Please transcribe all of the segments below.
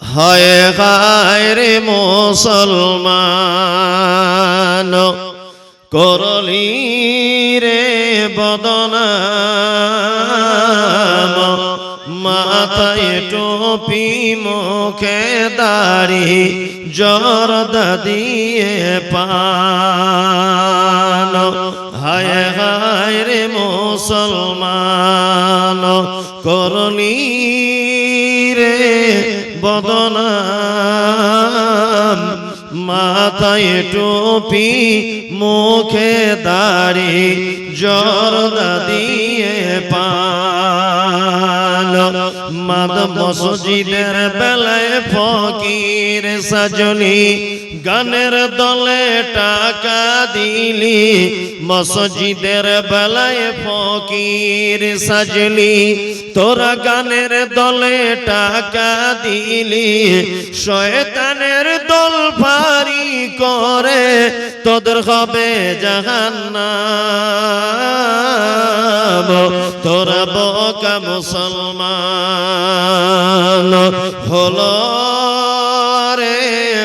হয় গায়রে মুসলমান, করলি রে বদনাম মাথায় টুপি মুখে দাড়ি জরদা দিয়ে পান। হায় হায় রে মুসলমান, করলি রে বদনাম মাথায় টুপি মুখে দাড়ি জরদা দিয়ে পাল। মাদ মসজিদের বেলায় ফকির সাজলি গানের দলে টাকা দিলি, মসজিদের বেলায় ফকির সাজলি। তোরা গানের দলে টাকা দিলি, শয়তানের দল ভারী করে, তোদের হবে জাহান্নাম। তোরা বকা মুসলমান হলো।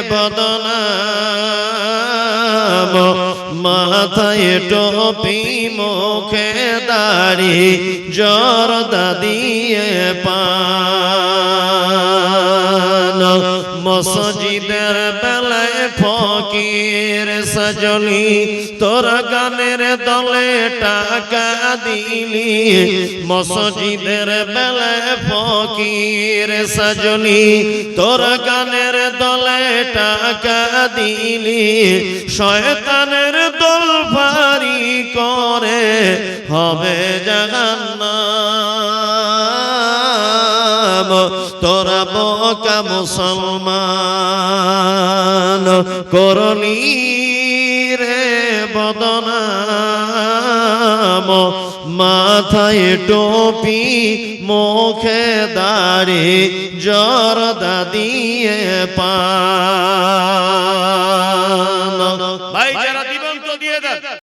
বদনাম। মাথায় টপি মুখে দাড়ি জরদা দিয়ে পান। মসজিদের বেলায় ফকির সজলি তোর গানের দলে টাকা দিলি। মসজিদের বেলায় ফকির সজলি তোর গানের দলে টাকা দিলি। শয়তানের দল ভারী করে, হবে জাহান্নাম। বকা মুসলমান করলি রে বদনাম মাথায় টুপি মুখে দাড়ি জরদা দিয়ে দিবন্ত দিয়ে দেন।